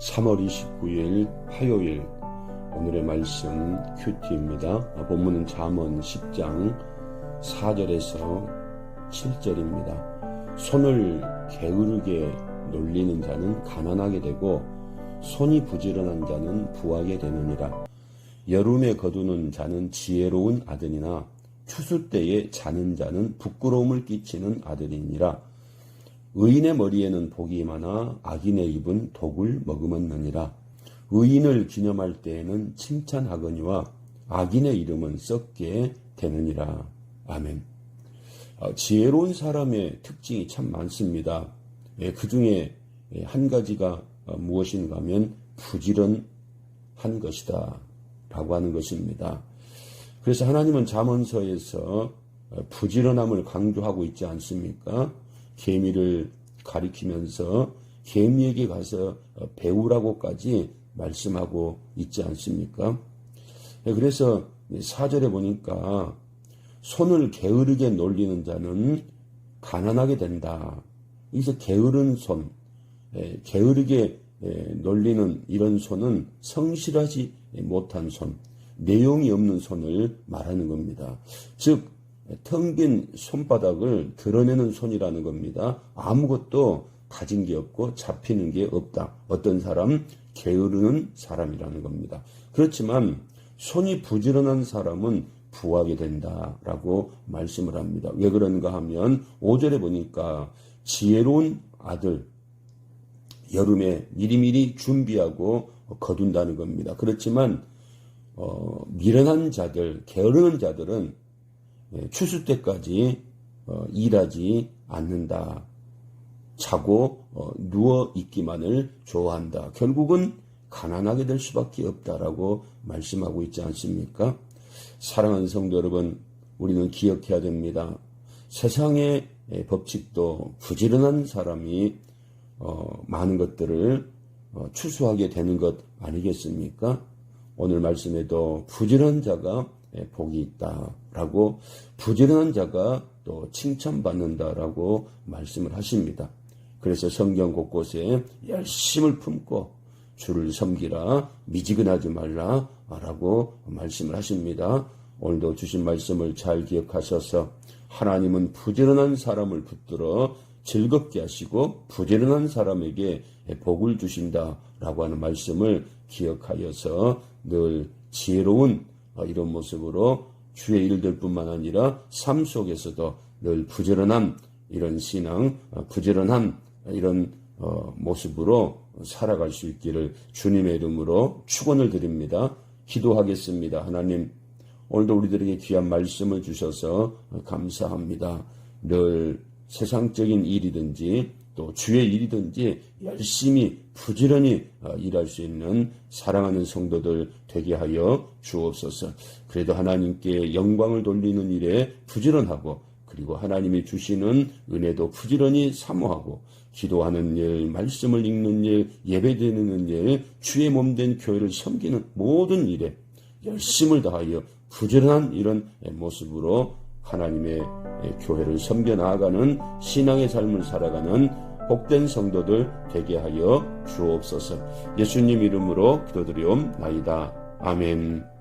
3월 29일 화요일 오늘의 말씀 큐티입니다. 본문은 잠언 10장 4절에서 7절입니다. 손을 게으르게 놀리는 자는 가난하게 되고 손이 부지런한 자는 부하게 되느니라. 여름에 거두는 자는 지혜로운 아들이나 추수 때에 자는 자는 부끄러움을 끼치는 아들이니라. 의인의 머리에는 복이 많아 악인의 입은 독을 머금었느니라. 의인을 기념할 때에는 칭찬하거니와 악인의 이름은 썩게 되느니라. 아멘. 어, 지혜로운 사람의 특징이 참 많습니다. 예, 그 중에 한 가지가 어, 무엇인가 하면 부지런한 것이다. 라고 하는 것입니다. 그래서 하나님은 잠언서에서 어, 부지런함을 강조하고 있지 않습니까? 개미를 가리키면서 개미에게 가서 배우라고까지 말씀하고 있지 않습니까? 그래서 사절에 보니까 손을 게으르게 놀리는 자는 가난하게 된다. 여기서 게으른 손, 게으르게 놀리는 이런 손은 성실하지 못한 손, 내용이 없는 손을 말하는 겁니다. 즉, 텅 빈 손바닥을 드러내는 손이라는 겁니다. 아무것도 가진 게 없고 잡히는 게 없다. 어떤 사람 게으르는 사람이라는 겁니다. 그렇지만 손이 부지런한 사람은 부하게 된다라고 말씀을 합니다. 왜 그런가 하면 5절에 보니까 지혜로운 아들 여름에 미리미리 준비하고 거둔다는 겁니다. 그렇지만 어, 미련한 자들, 게으르는 자들은 예, 추수 때까지 어, 일하지 않는다. 자고 어, 누워 있기만을 좋아한다. 결국은 가난하게 될 수밖에 없다라고 말씀하고 있지 않습니까? 사랑하는 성도 여러분, 우리는 기억해야 됩니다. 세상의 법칙도 부지런한 사람이 어, 많은 것들을 추수하게 되는 것 아니겠습니까? 오늘 말씀에도 부지런한 자가 복이 있다라고 부지런한 자가 또 칭찬받는다라고 말씀을 하십니다. 그래서 성경 곳곳에 열심을 품고 주를 섬기라 미지근하지 말라라고 말씀을 하십니다. 오늘도 주신 말씀을 잘 기억하셔서 하나님은 부지런한 사람을 붙들어 즐겁게 하시고 부지런한 사람에게 복을 주신다라고 하는 말씀을 기억하여서 늘 지혜로운 이런 모습으로 주의 일들 뿐만 아니라 삶 속에서도 늘 부지런한 이런 신앙, 부지런한 이런 모습으로 살아갈 수 있기를 주님의 이름으로 축원을 드립니다. 기도하겠습니다. 하나님, 오늘도 우리들에게 귀한 말씀을 주셔서 감사합니다. 늘 세상적인 일이든지 또 주의 일이든지 열심히 부지런히 일할 수 있는 사랑하는 성도들 되게 하여 주옵소서. 그래도 하나님께 영광을 돌리는 일에 부지런하고 그리고 하나님이 주시는 은혜도 부지런히 사모하고 기도하는 일, 말씀을 읽는 일, 예배드리는 일, 주의 몸 된 교회를 섬기는 모든 일에 열심을 다하여 부지런한 이런 모습으로 하나님의 교회를 섬겨 나아가는 신앙의 삶을 살아가는 복된 성도들 되게 하여 주옵소서. 예수님 이름으로 기도드리옵나이다. 아멘.